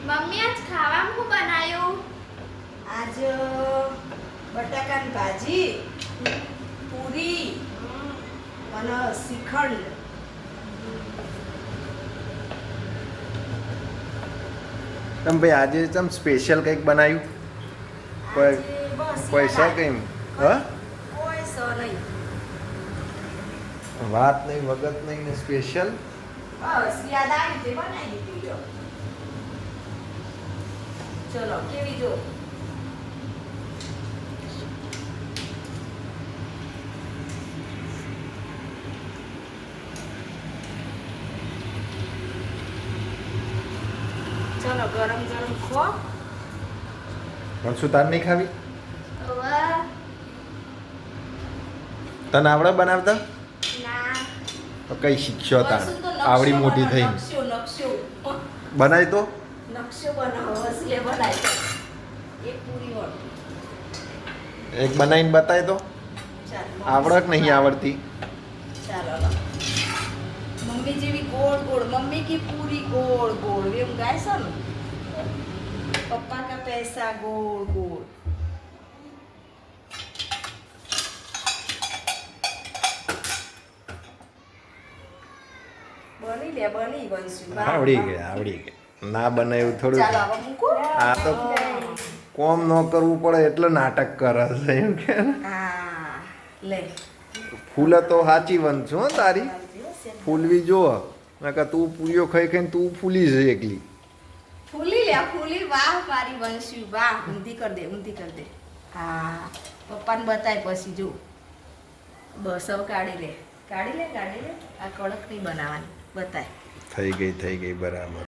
Mummy આજ ખાવામાં શું બનાવ્યું આજ બટાકાની ભાજી પૂરી અને શ્રીખંડ. તમ ભાઈ આજે તમ સ્પેશિયલ કંઈક બનાવ્યું કોઈ પૈસા કેમ હ? કોઈ સ નહીં. વાત નહીં વગત નહીં ને સ્પેશિયલ બસ યાદ આવી તે બનાવી દીધી. ચલો કેવી જો ચલો ગરમ ગરમ ખો. પણ શું તાર નહીં ખાવી? તને આવડે બનાવતા? તો કઈ શીખ્યો તાર આવડી મોટી થઈ બનાવી તો? નકશો બનાવો એટલે બનાવી એક પૂરી એક બનાવીને બતાય તો. આવડક નહીં આવડતી. ચાલો મમ્મી જેવી ગોળ ગોળ મમ્મી કે પૂરી ગોળ ગોળ એમ ગાય છે ને? પપ્પા કા પૈસા ગોળ ગોળ. બની લે બની બનશું આવડી ગઈ આવડી ગઈ ના બનાવ્યું થોડું આ તો કોમ ન કરવું પડે એટલે નાટક કરે છે એમ કે ફૂલ તો સાચી વન છું હો તારી. ફૂલવી જો. નકર તું પૂરીઓ ખાઈ ખાઈને તું ફૂલી છે એકલી. ફૂલી લે ફૂલી. વાહ મારી વંશી વાહ. ઊંધી કર દે ઊંધી કર દે. હા પપ્પાને બતાય પછી જો. બસ હવે કાઢી લે. કાઢી લે કાઢી લે. આ કડક નહીં બનાવવાની. બતાય. થઈ ગઈ થઈ ગઈ બરાબર.